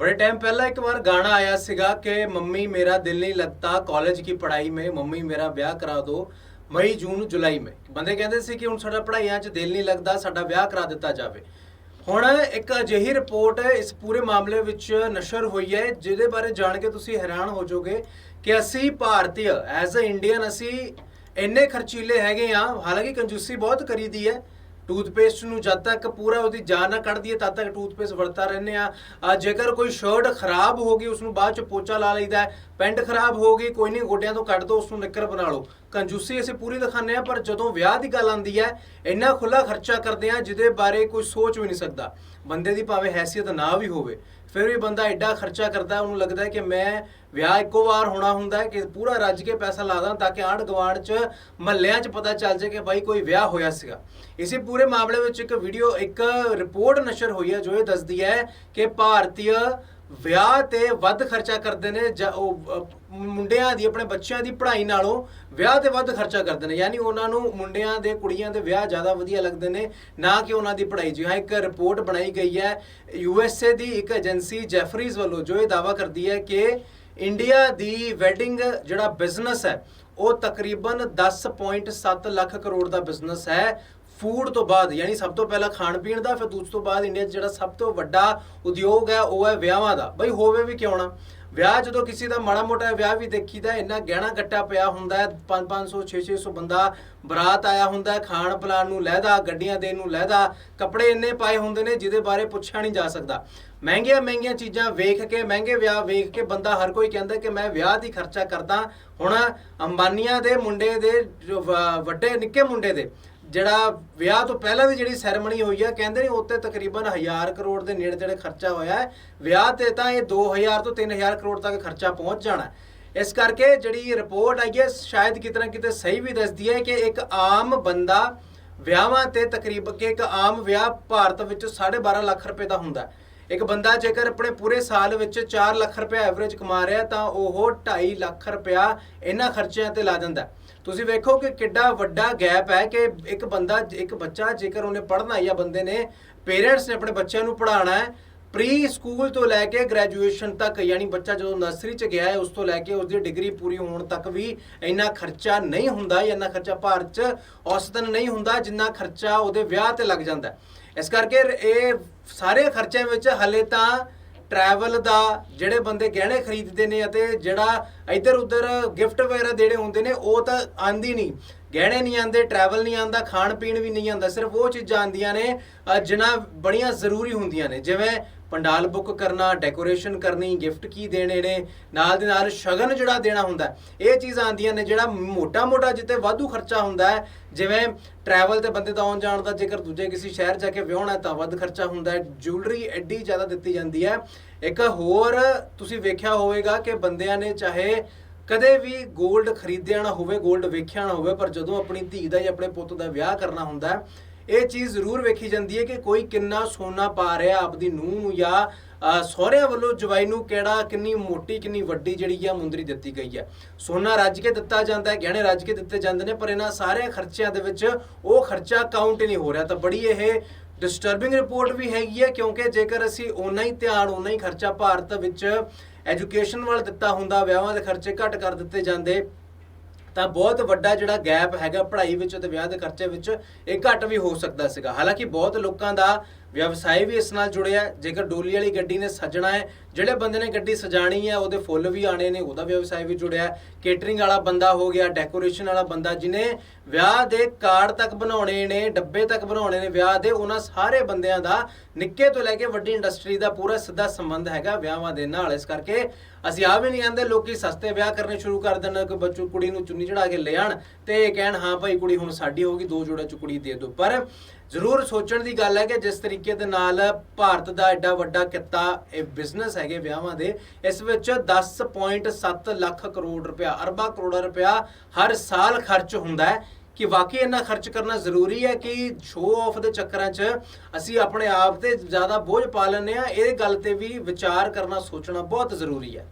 बड़े टाइम पहला एक बार गाना आया सीगा कि मम्मी मेरा दिल नहीं लगता ਕਾਲਜ की पढ़ाई में मम्मी मेरा ਵਿਆਹ ਕਰਾ ਦਿਓ ਮਈ ਜੂਨ ਜੁਲਾਈ में ਬੰਦੇ ਕਹਿੰਦੇ ਸੀ ਕਿ ਹੁਣ ਸਾਡਾ ਪੜ੍ਹਾਈਆਂ 'ਚ ਦਿਲ ਨਹੀਂ ਲੱਗਦਾ ਸਾਡਾ ਵਿਆਹ ਕਰਾ ਦਿੱਤਾ ਜਾਵੇ ਹੁਣ ਇੱਕ ਅਜਿਹੀ ਰਿਪੋਰਟ ਇਸ ਪੂਰੇ ਮਾਮਲੇ ਵਿੱਚ ਨਸ਼ਰ ਹੋਈ ਹੈ ਜਿਹਦੇ ਬਾਰੇ ਜਾਣ ਕੇ ਤੁਸੀਂ ਹੈਰਾਨ ਹੋ ਜਾਓਗੇ ਕਿ ਅਸੀਂ ਭਾਰਤੀ ਐਜ਼ ਅ ਇੰਡੀਅਨ ਅਸੀਂ ਇੰਨੇ ਖਰਚੀਲੇ ਹੈਗੇ ਆ ਹਾਲਾਂਕਿ ਕੰਜੂਸੀ ਬਹੁਤ ਕਰੀਦੀ ਹੈ ਟੂਥਪੇਸਟ ਨੂੰ ਜਦ ਤੱਕ ਪੂਰਾ ਉਹਦੀ ਜਾਨ ਨਾ ਕੱਢਦੀ ਹੈ, ਤਦ ਤੱਕ ਟੂਥਪੇਸਟ ਵਰਤਾ ਰਹਿੰਦੇ ਆ ਜੇਕਰ ਕੋਈ ਸ਼ਰਟ ਖਰਾਬ ਹੋ ਗਈ ਉਸ ਨੂੰ ਬਾਅਦ ਚ ਪੋਚਾ ਲਾ ਲਈਦਾ ਪੈਂਟ ਖਰਾਬ ਹੋ ਗਈ, ਕੋਈ ਨਹੀਂ, ਗੋਡਿਆਂ ਤੋਂ ਕੱਢ ਦੋ ਉਸ ਨੂੰ ਨਿੱਕਰ ਬਣਾ ਲਓ। ਕੰਜੂਸੀ ਅਸੀਂ ਪੂਰੀ ਦਿਖਾਉਂਦੇ ਆ ਪਰ ਜਦੋਂ ਵਿਆਹ ਦੀ ਗੱਲ ਆਉਂਦੀ ਹੈ, ਇੰਨਾ ਖੁੱਲਾ ਖਰਚਾ ਕਰਦੇ ਆ ਜਿਹਦੇ ਬਾਰੇ ਕੋਈ ਸੋਚ ਵੀ ਨਹੀਂ ਸਕਦਾ। ਬੰਦੇ ਦੀ ਭਾਵੇਂ ਹੈਸੀਅਤ ਨਾ ਵੀ ਹੋਵੇ, ਫਿਰ ਵੀ ਬੰਦਾ ਐਡਾ ਖਰਚਾ ਕਰਦਾ ਉਹਨੂੰ ਲੱਗਦਾ ਕਿ ਮੈਂ ਵਿਆਹ ਇੱਕੋ ਵਾਰ ਹੋਣਾ ਹੁੰਦਾ ਹੈ ਕਿ ਪੂਰਾ ਰੱਜ ਕੇ ਪੈਸਾ ਲਾ ਦਾਂ ਤਾਂ ਕਿ ਆਂਢ ਗੁਆਂਢ 'ਚ ਮਹੱਲਿਆਂ 'ਚ ਪਤਾ ਚੱਲ ਜਾਏ ਕਿ ਬਾਈ ਕੋਈ ਵਿਆਹ ਹੋਇਆ ਸੀਗਾ। ਇਸੇ ਪੂਰੇ ਮਾਮਲੇ ਵਿੱਚ ਇੱਕ ਵੀਡੀਓ, ਇੱਕ ਰਿਪੋਰਟ ਨਸ਼ਰ ਹੋਈ ਹੈ ਜੋ ਇਹ ਦੱਸਦੀ ਹੈ ਕਿ ਭਾਰਤੀ ਵਿਆਹ ਤੇ ਵੱਧ ਖਰਚਾ ਕਰਦੇ ਨੇ ਜਾਂ ਉਹ ਮੁੰਡਿਆਂ ਦੀ, ਆਪਣੇ ਬੱਚਿਆਂ ਦੀ ਪੜ੍ਹਾਈ ਨਾਲੋਂ ਵਿਆਹ ਤੇ ਵੱਧ ਖਰਚਾ ਕਰਦੇ ਨੇ। ਯਾਨੀ ਉਹਨਾਂ ਨੂੰ ਮੁੰਡਿਆਂ ਦੇ, ਕੁੜੀਆਂ ਦੇ ਵਿਆਹ ਜ਼ਿਆਦਾ ਵਧੀਆ ਲੱਗਦੇ ਨੇ, ਨਾ ਕਿ ਉਹਨਾਂ ਦੀ ਪੜ੍ਹਾਈ। ਜੀ ਹਾਂ, ਇੱਕ ਰਿਪੋਰਟ ਬਣਾਈ ਗਈ ਹੈ। ਯੂਐਸਏ ਦੀ ਇੱਕ ਏਜੰਸੀ ਜੈਫਰੀਜ਼ ਵੱਲੋਂ ਜੋ ਇਹ ਦਾਵਾ ਕਰਦੀ ਹੈ ਕਿ ਇੰਡੀਆ ਦੀ ਵੈਡਿੰਗ ਜਿਹੜਾ ਬਿਜ਼ਨਸ ਹੈ, ਉਹ ਤਕਰੀਬਨ 10.7 ਲੱਖ ਕਰੋੜ ਦਾ ਬਿਜ਼ਨਸ ਹੈ। ਫੂਡ ਤੋਂ ਬਾਅਦ, ਯਾਨੀ ਸਭ ਤੋਂ ਪਹਿਲਾਂ ਖਾਣ ਪੀਣ ਦਾ, ਫਿਰ ਦੂਜ ਤੋਂ ਬਾਅਦ ਇੰਡੀਆ 'ਚ ਜਿਹੜਾ ਸਭ ਤੋਂ ਵੱਡਾ ਉਦਯੋਗ ਹੈ, ਉਹ ਹੈ ਵਿਆਹਾਂ ਦਾ। ਬਈ ਹੋਵੇ ਵੀ ਕਿਉਂ ਨਾ। ਵਿਆਹ ਜਦੋਂ ਕਿਸੇ ਦਾ ਮਾੜਾ ਮੋਟਾ ਵਿਆਹ ਵੀ ਦੇਖੀਦਾ, ਇੰਨਾ ਗਹਿਣਾ ਗੱਟਾ ਪਿਆ ਹੁੰਦਾ ਹੈ 5-500 6-600 ਬੰਦਾ ਬਰਾਤ ਆਇਆ ਹੁੰਦਾ ਹੈ, ਖਾਣ ਪਲਾਣ ਨੂੰ ਲਹਿਦਾ ਗੱਡੀਆਂ ਦੇਣ ਨੂੰ ਲਹਿਦਾ ਕੱਪੜੇ ਇੰਨੇ ਪਾਏ ਹੁੰਦੇ ਨੇ ਜਿਹਦੇ ਬਾਰੇ ਪੁੱਛਿਆ ਨਹੀਂ ਜਾ ਸਕਦਾ। ਮਹਿੰਗੀਆਂ ਮਹਿੰਗੀਆਂ ਚੀਜ਼ਾਂ ਵੇਖ ਕੇ, ਮਹਿੰਗੇ ਵਿਆਹ ਵੇਖ ਕੇ ਬੰਦਾ ਹਰ ਕੋਈ ਕਹਿੰਦਾ ਕਿ ਮੈਂ ਵਿਆਹ ਦੀ ਖਰਚਾ ਕਰਦਾ। ਹੁਣ ਅੰਬਾਨੀਆਂ ਦੇ ਮੁੰਡੇ ਦੇ, ਜੋ ਵੱਡੇ, ਨਿੱਕੇ ਮੁੰਡੇ ਦੇ ਜਿਹੜਾ ਵਿਆਹ ਤੋਂ ਪਹਿਲਾਂ ਵੀ ਜਿਹੜੀ ਸੈਰੇਮਨੀ ਹੋਈ ਹੈ ਕਹਿੰਦੇ ਨੇ ਉੱਤੇ ਤਕਰੀਬਨ 1000 ਕਰੋੜ ਦੇ ਨੇੜੇ ਤੇੜੇ ਖਰਚਾ ਹੋਇਆ ਹੈ ਵਿਆਹ ਤੇ ਤਾਂ ਇਹ 2000 ਤੋਂ 3000 ਕਰੋੜ ਤੱਕ ਖਰਚਾ ਪਹੁੰਚ ਜਾਣਾ ਇਸ ਕਰਕੇ ਜਿਹੜੀ ਰਿਪੋਰਟ ਆਈ ਹੈ, ਸ਼ਾਇਦ ਕਿਤੇ ਨਾ ਕਿਤੇ ਸਹੀ ਵੀ ਦੱਸਦੀ ਹੈ ਕਿ ਇੱਕ ਆਮ ਬੰਦਾ ਵਿਆਹਾਂ ਤੇ ਤਕਰੀਬਨ ਕਿ ਇੱਕ ਆਮ ਵਿਆਹ ਭਾਰਤ ਵਿੱਚ 12.5 ਲੱਖ ਰੁਪਏ ਦਾ ਹੁੰਦਾ ਹੈ। ਇੱਕ ਬੰਦਾ ਜੇਕਰ ਆਪਣੇ ਪੂਰੇ ਸਾਲ ਵਿੱਚ 4 ਲੱਖ ਰੁਪਏ ਐਵਰੇਜ ਕਮਾ ਰਿਹਾ ਤਾਂ ਉਹ 2.5 ਲੱਖ ਰੁਪਇਆ ਇਹਨਾਂ ਖਰਚਿਆਂ ਤੇ ਲਾ ਦਿੰਦਾ ਤੁਸੀਂ ਵੇਖੋ ਕਿ ਕਿੱਡਾ ਵੱਡਾ ਗੈਪ ਹੈ ਕਿ ਇੱਕ ਬੰਦਾ, ਇੱਕ ਬੱਚਾ ਜੇਕਰ ਉਹਨੇ ਪੜ੍ਹਨਾ ਜਾਂ ਬੰਦੇ ਨੇ ਪੇਰੈਂਟਸ ਨੇ ਆਪਣੇ ਬੱਚਿਆਂ ਨੂੰ ਪੜ੍ਹਾਉਣਾ ਹੈ ਪ੍ਰੀ ਸਕੂਲ ਤੋਂ ਲੈ ਕੇ ਗ੍ਰੈਜੂਏਸ਼ਨ ਤੱਕ, ਯਾਨੀ ਬੱਚਾ ਜਦੋਂ ਨਰਸਰੀ ਚ ਗਿਆ ਹੈ, ਉਸ ਤੋਂ ਲੈ ਕੇ ਉਸ ਦੀ ਡਿਗਰੀ ਪੂਰੀ ਹੋਣ ਤੱਕ ਵੀ ਇੰਨਾ ਖਰਚਾ ਨਹੀਂ ਹੁੰਦਾ ਜਾਂ ਇੰਨਾ ਖਰਚਾ ਭਾਰਤ ਚ ਔਸਤਨ ਨਹੀਂ ਹੁੰਦਾ ਜਿੰਨਾ ਖਰਚਾ ਉਹਦੇ ਵਿਆਹ ਤੇ ਲੱਗ ਜਾਂਦਾ ਹੈ। ਇਸ ਕਰਕੇ ਇਹ ਸਾਰੇ ਖਰਚਿਆਂ ਵਿੱਚ ਹਲੇ ਤਾਂ ਟਰੈਵਲ ਦਾ ਜਿਹੜੇ ਬੰਦੇ ਗਹਿਣੇ ਖਰੀਦਦੇ ਨੇ ਅਤੇ ਜਿਹੜਾ ਇੱਧਰ ਉੱਧਰ ਗਿਫਟ ਵਗੈਰਾ ਦੇਣੇ ਹੁੰਦੇ ਨੇ, ਉਹ ਤਾਂ ਆਂਦੀ ਨਹੀਂ। ਗਹਿਣੇ ਨਹੀਂ ਆਂਦੇ ਟਰੈਵਲ ਨਹੀਂ ਆਂਦਾ ਖਾਣ ਪੀਣ ਵੀ ਨਹੀਂ ਆਂਦਾ ਸਿਰਫ ਉਹ ਚੀਜ਼ਾਂ ਆਂਦੀਆਂ ਨੇ ਜਿਨ੍ਹਾਂ ਬੜੀਆਂ ਜ਼ਰੂਰੀ ਹੁੰਦੀਆਂ ਨੇ। ਜਿਵੇਂ ਪੰਡਾਲ ਬੁੱਕ ਕਰਨਾ ਡੈਕੋਰੇਸ਼ਨ ਕਰਨੀ ਗਿਫਟ ਕੀ ਦੇਣੇ ਨੇ, ਨਾਲ ਦੇ ਨਾਲ ਸ਼ਗਨ ਜਿਹੜਾ ਦੇਣਾ ਹੁੰਦਾ ਇਹ ਚੀਜ਼ਾਂ ਆਂਦੀਆਂ ਨੇ ਜਿਹੜਾ ਮੋਟਾ-ਮੋਟਾ ਜਿੱਤੇ ਵਾਧੂ ਖਰਚਾ ਹੁੰਦਾ ਹੈ, ਜਿਵੇਂ ਟਰੈਵਲ ਤੇ ਬੰਦੇ ਦਾ ਆਉਣ ਜਾਣ ਦਾ ਜੇਕਰ ਦੂਜੇ ਕਿਸੇ ਸ਼ਹਿਰ ਜਾ ਕੇ ਵਿਆਹਣਾ ਤਾਂ ਵੱਧ ਖਰਚਾ ਹੁੰਦਾ ਹੈ ਜੁਐਲਰੀ ਐਡੀ ਜ਼ਿਆਦਾ ਦਿੱਤੀ ਜਾਂਦੀ ਹੈ। ਇੱਕ ਹੋਰ ਤੁਸੀਂ ਵੇਖਿਆ ਹੋਵੇਗਾ ਕਿ ਬੰਦਿਆਂ ਨੇ ਚਾਹੇ ਕਦੇ ਵੀ 골ਡ ਖਰੀਦਿਆ ਨਾ ਹੋਵੇ 골ਡ ਵੇਖਿਆ ਨਾ ਹੋਵੇ, ਪਰ ਜਦੋਂ ਆਪਣੀ ਧੀ ਦਾ ਜਾਂ ਆਪਣੇ ਪੁੱਤ ਦਾ ਵਿਆਹ ਕਰਨਾ ਹੁੰਦਾ ਇਹ ਚੀਜ਼ ਜ਼ਰੂਰ ਵੇਖੀ ਜਾਂਦੀ ਹੈ ਕਿ ਕੋਈ ਕਿੰਨਾ ਸੋਨਾ ਪਾ ਰਿਹਾ ਆਪਦੀ ਨੂੰਹ ਨੂੰ ਜਾਂ ਸਹੁਰਿਆਂ ਵੱਲੋਂ ਜਵਾਈ ਨੂੰ ਕਿਹੜਾ, ਕਿੰਨੀ ਮੋਟੀ, ਕਿੰਨੀ ਵੱਡੀ ਜਿਹੜੀ ਆ ਮੁੰਦਰੀ ਦਿੱਤੀ ਗਈ ਹੈ। ਸੋਨਾ ਰੱਜ ਕੇ ਦਿੱਤਾ ਜਾਂਦਾ ਹੈ, ਗਹਿਣੇ ਰੱਜ ਕੇ ਦਿੱਤੇ ਜਾਂਦੇ ਨੇ, ਪਰ ਇਹਨਾਂ ਸਾਰੇ ਖਰਚਿਆਂ ਦੇ ਵਿੱਚ ਉਹ ਖਰਚਾ ਕਾਊਂਟ ਹੀ ਨਹੀਂ ਹੋ ਰਿਹਾ। ਤਾਂ ਬੜੀ ਇਹ ਡਿਸਟਰਬਿੰਗ ਰਿਪੋਰਟ ਵੀ ਹੈਗੀ ਹੈ, ਕਿਉਂਕਿ ਜੇਕਰ ਅਸੀਂ ਓਨਾ ਹੀ ਧਿਆਨ, ਓਨਾ ਹੀ ਖਰਚਾ ਭਾਰਤ ਵਿੱਚ ਐਜੂਕੇਸ਼ਨ ਵੱਲ ਦਿੱਤਾ ਹੁੰਦਾ, ਵਿਆਹਾਂ ਦੇ ਖਰਚੇ ਘੱਟ ਕਰ ਦਿੱਤੇ ਜਾਂਦੇ ਤਾਂ ਬਹੁਤ ਵੱਡਾ ਜਿਹੜਾ ਗੈਪ ਹੈਗਾ ਪੜ੍ਹਾਈ ਵਿੱਚ ਤੇ ਵਿਆਹ ਦੇ ਖਰਚੇ ਵਿੱਚ, ਇਹ ਘੱਟ ਵੀ ਹੋ ਸਕਦਾ ਸੀਗਾ। ਹਾਲਾਂਕਿ ਬਹੁਤ ਲੋਕਾਂ ਦਾ ਵਿਵਸਾਇ ਵੀ ਇਸ ਨਾਲ ਜੁੜਿਆ ਜੇਕਰ ਡੋਲੀ ਵਾਲੀ ਗੱਡੀ ਨੇ ਸਜਣਾ ਹੈ, ਜਿਹੜੇ ਬੰਦੇ ਨੇ ਗੱਡੀ ਸਜਾਣੀ ਹੈ, ਉਹਦੇ ਫੁੱਲ ਵੀ ਆਣੇ ਨੇ, ਉਹਦਾ ਵਿਵਸਾਇ ਵੀ ਜੁੜਿਆ। ਕੇਟਰਿੰਗ ਵਾਲਾ ਬੰਦਾ ਹੋ ਗਿਆ, ਡੈਕੋਰੇਸ਼ਨ ਵਾਲਾ ਬੰਦਾ ਜਿਨੇ ਵਿਆਹ ਦੇ ਕਾਰਡ ਤੱਕ ਬਣਾਉਣੇ ਨੇ, ਡੱਬੇ ਤੱਕ ਬਣਾਉਣੇ ਨੇ, ਵਿਆਹ ਦੇ ਉਹਨਾਂ ਸਾਰੇ ਬੰਦਿਆਂ ਦਾ ਨਿੱਕੇ ਤੋਂ ਲੈ ਕੇ ਵੱਡੀ ਇੰਡਸਟਰੀ ਦਾ ਪੂਰਾ ਸਿੱਧਾ ਸੰਬੰਧ ਹੈਗਾ ਵਿਆਹਾਂ ਦੇ ਨਾਲ। ਇਸ ਕਰਕੇ ਅਸੀਂ ਆ ਵੀ ਨਹੀਂ ਕਹਿੰਦੇ, ਲੋਕੀ ਸਸਤੇ ਵਿਆਹ ਕਰਨੇ ਸ਼ੁਰੂ ਕਰ ਦੇਣ, ਕਿ ਬੱਚੂ ਕੁੜੀ ਨੂੰ ਚੁੰਨੀ ਚੜਾ ਕੇ ਲੈ ਆਣ ਤੇ ਇਹ ਕਹਿਣ, ਹਾਂ ਭਾਈ ਕੁੜੀ ਹੁਣ ਸਾਡੀ ਹੋਗੀ ਦੋ ਜੋੜਾ ਚ ਕੁੜੀ ਦੇ ਦਿਓ। ਪਰ ਜ਼ਰੂਰ ਸੋਚਣ ਦੀ ਗੱਲ ਹੈ ਕਿ ਜਿਸ ਤਰੀਕੇ ਦੇ ਨਾਲ ਭਾਰਤ ਦਾ ਐਡਾ ਵੱਡਾ ਕਿੱਤਾ, ਇਹ ਬਿਜ਼ਨਸ ਹੈਗੇ ਵਿਆਹਾਂ ਦੇ, ਇਸ ਵਿੱਚ 10.7 ਲੱਖ ਕਰੋੜ ਰੁਪਇਆ, ਅਰਬਾਂ ਕਰੋੜਾਂ ਰੁਪਇਆ ਹਰ ਸਾਲ ਖਰਚ ਹੁੰਦਾ ਹੈ। ਕਿ ਵਾਕਈ ਇੰਨਾ ਖਰਚ ਕਰਨਾ ਜ਼ਰੂਰੀ ਹੈ ਕਿ ਸ਼ੋਅ ਆਫ ਦੇ ਚੱਕਰਾਂ 'ਚ ਅਸੀਂ ਆਪਣੇ ਆਪ ਤੇ ਜ਼ਿਆਦਾ ਬੋਝ ਪਾ ਲੈਂਦੇ ਆ ਇਹ ਗੱਲ ਤੇ ਵੀ ਵਿਚਾਰ ਕਰਨਾ, ਸੋਚਣਾ ਬਹੁਤ ਜ਼ਰੂਰੀ ਹੈ।